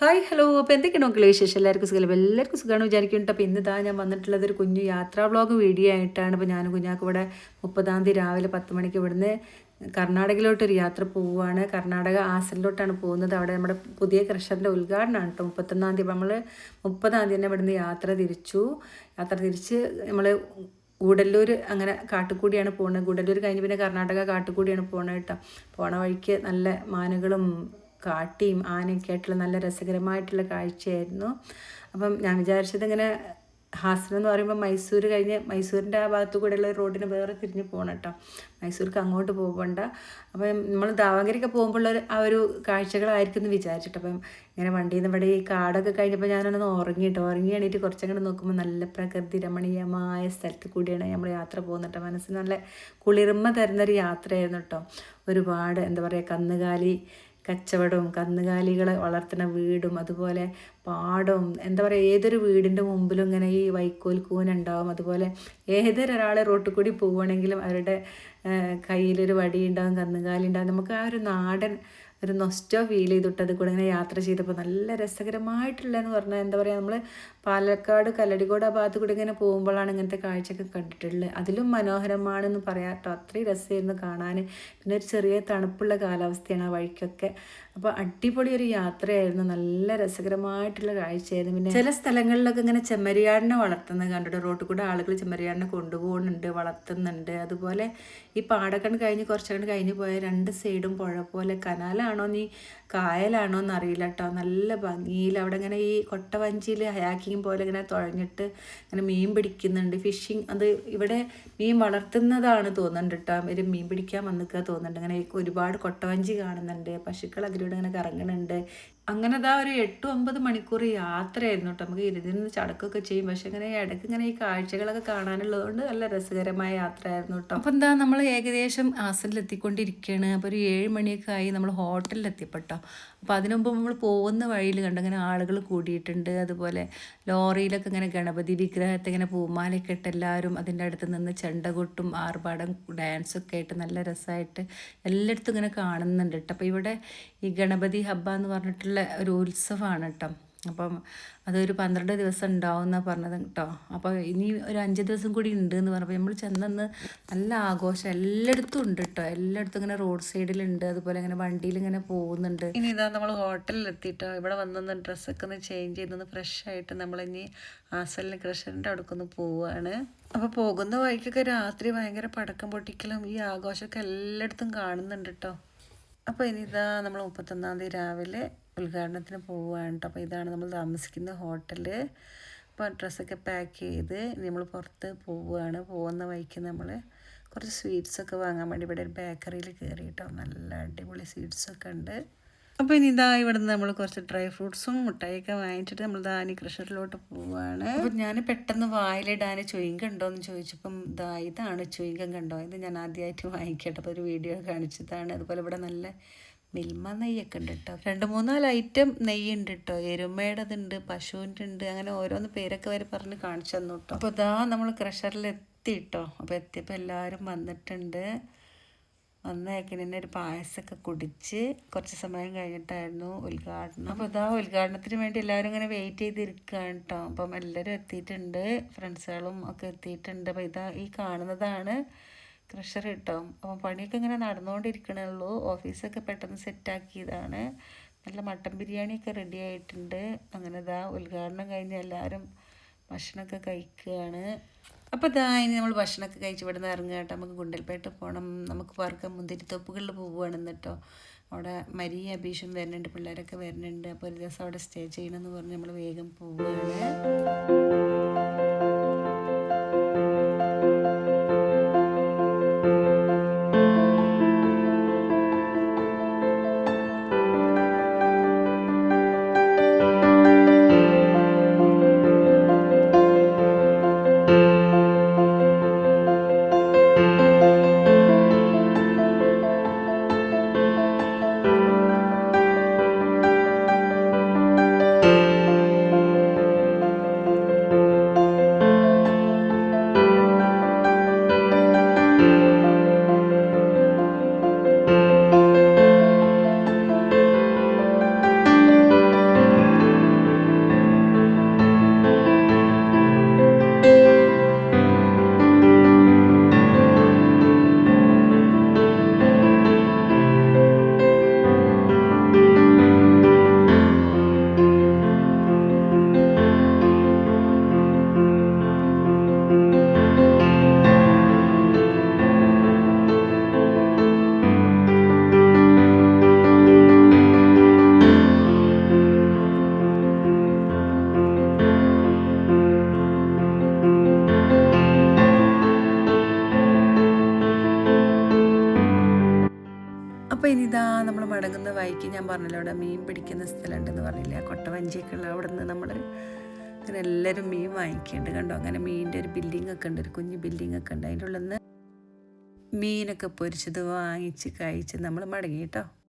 Hi hello. അപ്പോൾ എന്തൊക്കെയാണ് നോക്കില്ല വിശേഷം? എല്ലാവർക്കും സുഖം എല്ലാവർക്കും സുഖമാണ് വിചാരിക്കുന്നുണ്ട്. അപ്പോൾ ഇന്ന് ഇതാ ഞാൻ വന്നിട്ടുള്ളത് ഒരു കുഞ്ഞു യാത്രാ വ്ളോഗ് വീഡിയോ ആയിട്ടാണ്. ഇപ്പോൾ ഞാൻ കുഞ്ഞാക്ക് ഇവിടെ മുപ്പതാം തീയതി രാവിലെ പത്ത് മണിക്ക് ഇവിടുന്ന് കർണാടകയിലോട്ടൊരു യാത്ര പോവുകയാണ് കർണാടക ആസലിലോട്ടാണ് പോകുന്നത്. അവിടെ നമ്മുടെ പുതിയ ക്രഷറിന്റെ ഉദ്ഘാടനമാണ് കേട്ടോ. മുപ്പത്തൊന്നാം തീയതി. നമ്മൾ മുപ്പതാം തീയതി തന്നെ ഇവിടുന്ന് യാത്ര തിരിച്ചു. യാത്ര തിരിച്ച് നമ്മൾ ഗൂഡല്ലൂർ അങ്ങനെ കാട്ടുകൂടിയാണ് പോകുന്നത് ഗൂഡല്ലൂർ കഴിഞ്ഞ് പിന്നെ കർണാടക കാട്ടുകൂടിയാണ് പോകുന്നത് കേട്ടോ. പോണ വഴിക്ക് നല്ല മാനുകളും കാട്ടിയും ആനയൊക്കെ ആയിട്ടുള്ള നല്ല രസകരമായിട്ടുള്ള കാഴ്ചയായിരുന്നു. അപ്പം ഞാൻ വിചാരിച്ചത് ഇങ്ങനെ ഹാസൻ എന്ന് പറയുമ്പോൾ മൈസൂർ കഴിഞ്ഞ് മൈസൂരിന്റെ ആ ഭാഗത്തു കൂടെയുള്ള റോഡിന് വേറെ തിരിഞ്ഞ് പോകണം കേട്ടോ. മൈസൂർക്ക് അങ്ങോട്ട് പോകണ്ട അപ്പം നമ്മൾ ദാവങ്കരിക്ക് പോകുമ്പോഴുള്ള ആ ഒരു കാഴ്ചകളായിരിക്കും എന്ന് വിചാരിച്ചിട്ട് അപ്പം ഇങ്ങനെ വണ്ടിയിൽ നിന്ന് ഇവിടെ ഈ കാടൊക്കെ കഴിഞ്ഞപ്പോൾ ഞാനൊന്ന് ഉറങ്ങിയിട്ട് ഉറങ്ങി എണീറ്റ് കുറച്ചങ്ങോട്ട് നോക്കുമ്പോൾ നല്ല പ്രകൃതി രമണീയമായ സ്ഥലത്ത് കൂടിയാണ് നമ്മൾ യാത്ര പോകുന്നത് മനസ്സിന് നല്ല കുളിർമ തരുന്നൊരു യാത്രയായിരുന്നു കേട്ടോ. ഒരുപാട് എന്താ പറയുക കന്നുകാലി കച്ചവടവും കന്നുകാലികളെ വളർത്തുന്ന വീടും അതുപോലെ പാടവും എന്താ പറയുക ഏതൊരു വീടിന്റെ മുമ്പിലും ഇങ്ങനെ ഈ വൈക്കോൽ കൂനുണ്ടാവും അതുപോലെ ഏതൊരാളെ റോട്ടിൽ കൂടി പോവുകയാണെങ്കിലും അവരുടെ കയ്യിലൊരു വടി ഉണ്ടാവും കന്നുകാലി ഉണ്ടാവും. നമുക്ക് ആ ഒരു നാടൻ ഒരു നൊസ്റ്റോ ഫീൽ ചെയ്തിട്ട് അത് കൂടെ ഇങ്ങനെ യാത്ര ചെയ്തപ്പോൾ നല്ല രസകരമായിട്ടുള്ളതെന്ന് പറഞ്ഞാൽ എന്താ പറയുക നമ്മൾ പാലക്കാട് കല്ലടിക്കോട് ആ ഭാഗത്ത് കൂടെ ഇങ്ങനെ പോകുമ്പോഴാണ് ഇങ്ങനത്തെ കാഴ്ചയൊക്കെ കണ്ടിട്ടുള്ളത്. അതിലും മനോഹരമാണെന്ന് പറയാം. കേട്ടോ അത്രയും രസമായിരുന്നു കാണാൻ. പിന്നെ ഒരു ചെറിയ തണുപ്പുള്ള കാലാവസ്ഥയാണ് ആ വഴിക്കൊക്കെ. അപ്പോൾ അടിപൊളി ഒരു യാത്രയായിരുന്നു. നല്ല രസകരമായിട്ടുള്ള കാഴ്ചയായിരുന്നു. പിന്നെ ചില സ്ഥലങ്ങളിലൊക്കെ ഇങ്ങനെ ചെമ്മരിയാടിനെ വളർത്തുന്നത് കണ്ടിട്ട് റോട്ടിൽ കൂടെ ആളുകൾ ചെമ്മരിയാടിനെ കൊണ്ടുപോകുന്നുണ്ട് വളർത്തുന്നുണ്ട്. അതുപോലെ ഈ പാടക്കണ്ട് കഴിഞ്ഞ് കുറച്ചങ്ങോട്ട് കഴിഞ്ഞ് പോയ രണ്ട് സൈഡും പുഴ പോലെ കനാലാണോ നീ കായലാണോ എന്നറിയില്ല കേട്ടോ. നല്ല ഭംഗിയിൽ അവിടെ ഇങ്ങനെ ഈ കൊട്ടവഞ്ചിയിൽ ഹയാക്കിങ് പോലെ ഇങ്ങനെ തുഴഞ്ഞിട്ട് ഇങ്ങനെ മീൻ പിടിക്കുന്നുണ്ട്. ഫിഷിങ് അത് ഇവിടെ മീൻ വളർത്തുന്നതാണ് തോന്നുന്നുണ്ട് കേട്ടോ. ഇവർ മീൻ പിടിക്കാൻ വന്നിക്കുക തോന്നുന്നുണ്ട്. ഇങ്ങനെ ഒരുപാട് കൊട്ടവഞ്ചി കാണുന്നുണ്ട്. പശുക്കൾ അതിലൂടെ ഇങ്ങനെ കറങ്ങുന്നുണ്ട്. അങ്ങനെ അതാ ഒരു എട്ട് ഒമ്പത് മണിക്കൂർ യാത്രയായിരുന്നു കേട്ടോ നമുക്ക് ഇരുന്ന് ചടക്കൊക്കെ ചെയ്യും. പക്ഷെ ഇങ്ങനെ ഇടയ്ക്ക് ഇങ്ങനെ ഈ കാഴ്ചകളൊക്കെ കാണാനുള്ളതുകൊണ്ട് നല്ല രസകരമായ യാത്രയായിരുന്നു കേട്ടോ അപ്പം എന്താ നമ്മൾ ഏകദേശം ആസനിലെത്തിക്കൊണ്ടിരിക്കുകയാണ് അപ്പോൾ ഒരു ഏഴ് മണിയൊക്കെ ആയി നമ്മൾ ഹോട്ടലിലെത്തിപ്പെട്ടോ. അപ്പോൾ അതിനുമുമ്പ് നമ്മൾ പോകുന്ന വഴിയിൽ കണ്ടു ഇങ്ങനെ ആളുകൾ കൂടിയിട്ടുണ്ട്. അതുപോലെ ലോറിയിലൊക്കെ ഇങ്ങനെ ഗണപതി വിഗ്രഹത്തെ ഇങ്ങനെ പൂമാലയൊക്കെ ഇട്ട് എല്ലാവരും അതിന്റെ അടുത്ത് നിന്ന് ചെണ്ടകൊട്ടും ആർഭാടം ഡാൻസൊക്കെ ആയിട്ട് നല്ല രസമായിട്ട് എല്ലായിടത്തും ഇങ്ങനെ കാണുന്നുണ്ട് കേട്ടോ അപ്പോൾ ഇവിടെ ഈ ഗണപതി ഹബ്ബ എന്ന് പറഞ്ഞിട്ടുള്ള ഒരു ഉത്സവമാണ് കേട്ടോ. അപ്പം അതൊരു പന്ത്രണ്ട് ദിവസം ഉണ്ടാവും എന്നാണ് പറഞ്ഞത് കേട്ടോ. അപ്പോൾ ഇനി ഒരു അഞ്ച് ദിവസം കൂടി ഉണ്ട് എന്ന് പറഞ്ഞപ്പോൾ നമ്മൾ ചെന്നന്ന് നല്ല ആഘോഷം എല്ലായിടത്തും ഉണ്ട് കേട്ടോ. എല്ലായിടത്തും ഇങ്ങനെ റോഡ് സൈഡിലുണ്ട് അതുപോലെ ഇങ്ങനെ വണ്ടിയിൽ ഇങ്ങനെ പോകുന്നുണ്ട്. ഇനി ഇതാ നമ്മൾ ഹോട്ടലിൽ എത്തിയിട്ടോ ഇവിടെ വന്നൊന്ന് ഡ്രസ്സൊക്കെ ഒന്ന് ചേഞ്ച് ചെയ്തൊന്ന് ഫ്രഷ് ആയിട്ട് നമ്മളിനി ആസലിന് കൃഷ്ണന്റെ ഒന്ന് പോവുകയാണ് അപ്പോൾ പോകുന്ന വഴിക്കൊക്കെ രാത്രി ഭയങ്കര പടക്കം പൊട്ടിക്കലും ഈ ആഘോഷമൊക്കെ എല്ലായിടത്തും കാണുന്നുണ്ട് കേട്ടോ. അപ്പോൾ ഇനി ഇതാ നമ്മൾ മുപ്പത്തൊന്നാം തീയതി രാവിലെ ഉദ്ഘാടനത്തിന് പോവുകയാണ് കേട്ടോ അപ്പോൾ ഇതാണ് നമ്മൾ താമസിക്കുന്ന ഹോട്ടൽ അപ്പോൾ ഡ്രസ്സൊക്കെ പാക്ക് ചെയ്ത് നമ്മൾ പുറത്ത് പോവുകയാണ് പോകുന്ന വഴിക്ക് നമ്മൾ കുറച്ച് സ്വീറ്റ്സൊക്കെ വാങ്ങാൻ വേണ്ടി ഇവിടെ ഒരു ബേക്കറിയിൽ കയറി കേട്ടോ നല്ല അടിപൊളി സ്വീറ്റ്സൊക്കെ ഉണ്ട്. അപ്പോൾ ഇനി ഇതാ ഇവിടെ നിന്ന് നമ്മൾ കുറച്ച് ഡ്രൈ ഫ്രൂട്ട്സും മുട്ടായിയൊക്കെ വാങ്ങിച്ചിട്ട് നമ്മൾ ദാനി ക്രഷറിലോട്ട് പോവുകയാണ് അപ്പോൾ ഞാൻ പെട്ടെന്ന് വായിലിടാൻ ചൊയ്ങ്ക ഉണ്ടോ എന്ന് ചോദിച്ചപ്പം ഇതാ ഇതാണ് ചുയിങ്കം കണ്ടോ? ഇത് ഞാൻ ആദ്യമായിട്ട് വാങ്ങിക്കട്ടെ. അപ്പോൾ ഒരു വീഡിയോ കാണിച്ചതാണ്. അതുപോലെ ഇവിടെ നല്ല മിൽമ നെയ്യൊക്കെ ഉണ്ട് കേട്ടോ രണ്ട് മൂന്നാൽ ഐറ്റം നെയ്യ് ഉണ്ട് കേട്ടോ എരുമയുടേതുണ്ട് പശുവിന്റെ ഉണ്ട് അങ്ങനെ ഓരോന്ന് പേരൊക്കെ വരെ പറഞ്ഞ് കാണിച്ചു തന്നു കേട്ടോ അപ്പോൾ ഇതാ നമ്മൾ ക്രഷറിൽ എത്തി കേട്ടോ അപ്പോൾ എത്തിയപ്പോൾ എല്ലാവരും വന്നിട്ടുണ്ട്. വന്നേക്കിന് ഒരു പായസമൊക്കെ കുടിച്ച് കുറച്ച് സമയം കഴിഞ്ഞിട്ടായിരുന്നു ഉദ്ഘാടനം. അപ്പോൾ ഇതാ ഉദ്ഘാടനത്തിന് വേണ്ടി എല്ലാവരും ഇങ്ങനെ വെയിറ്റ് ചെയ്തിരിക്കുകയാണ് കേട്ടോ. അപ്പം എല്ലാവരും എത്തിയിട്ടുണ്ട് ഫ്രണ്ട്സുകളും ഒക്കെ എത്തിയിട്ടുണ്ട്. അപ്പോൾ ഇതാ ഈ കാണുന്നതാണ് ക്രഷർ കിട്ടും. അപ്പം പണിയൊക്കെ ഇങ്ങനെ നടന്നുകൊണ്ടിരിക്കണുള്ളൂ ഓഫീസൊക്കെ പെട്ടെന്ന് സെറ്റാക്കിയതാണ് നല്ല മട്ടൻ ബിരിയാണിയൊക്കെ റെഡി ആയിട്ടുണ്ട്. അങ്ങനെ ഇതാ ഉദ്ഘാടനം കഴിഞ്ഞ് എല്ലാവരും ഭക്ഷണമൊക്കെ കഴിക്കുകയാണ്. അപ്പോൾ ഇതാ ഇനി നമ്മൾ ഭക്ഷണമൊക്കെ കഴിച്ച് ഇവിടെ നിന്ന് ഇറങ്ങുക കേട്ടോ നമുക്ക് ഗുണ്ടൽപേട്ട പോകണം നമുക്ക് പാർക്ക് മുന്തിരിത്തോപ്പുകളിൽ പോവുകയാണെന്ന് കേട്ടോ അവിടെ മരിയ അഭീഷും വരുന്നുണ്ട്. പിള്ളേരൊക്കെ വരുന്നുണ്ട്. അപ്പോൾ ഒരു ദിവസം അവിടെ സ്റ്റേ ചെയ്യണമെന്ന് പറഞ്ഞ് നമ്മൾ വേഗം പോവുകയാണ് മടങ്ങുന്ന വഴിക്ക് ഞാൻ പറഞ്ഞല്ലോ അവിടെ മീൻ പിടിക്കുന്ന സ്ഥലമുണ്ടെന്ന് പറഞ്ഞില്ലേ ആ കൊട്ടവഞ്ചിയൊക്കെ ഉള്ള അവിടെ നിന്ന് നമ്മൾ അങ്ങനെ എല്ലാവരും മീൻ വാങ്ങിക്കേണ്ടത് കണ്ടോ? അങ്ങനെ മീനിന്റെ ഒരു ബിൽഡിംഗ് ഒക്കെ ഉണ്ട് ഒരു കുഞ്ഞ് ബിൽഡിംഗ് ഒക്കെ ഉണ്ട്. അതിന്റെ ഉള്ളിൽ നിന്ന് മീനൊക്കെ പൊരിച്ചത് വാങ്ങിച്ച് കഴിച്ച് നമ്മൾ മടങ്ങി കേട്ടോ.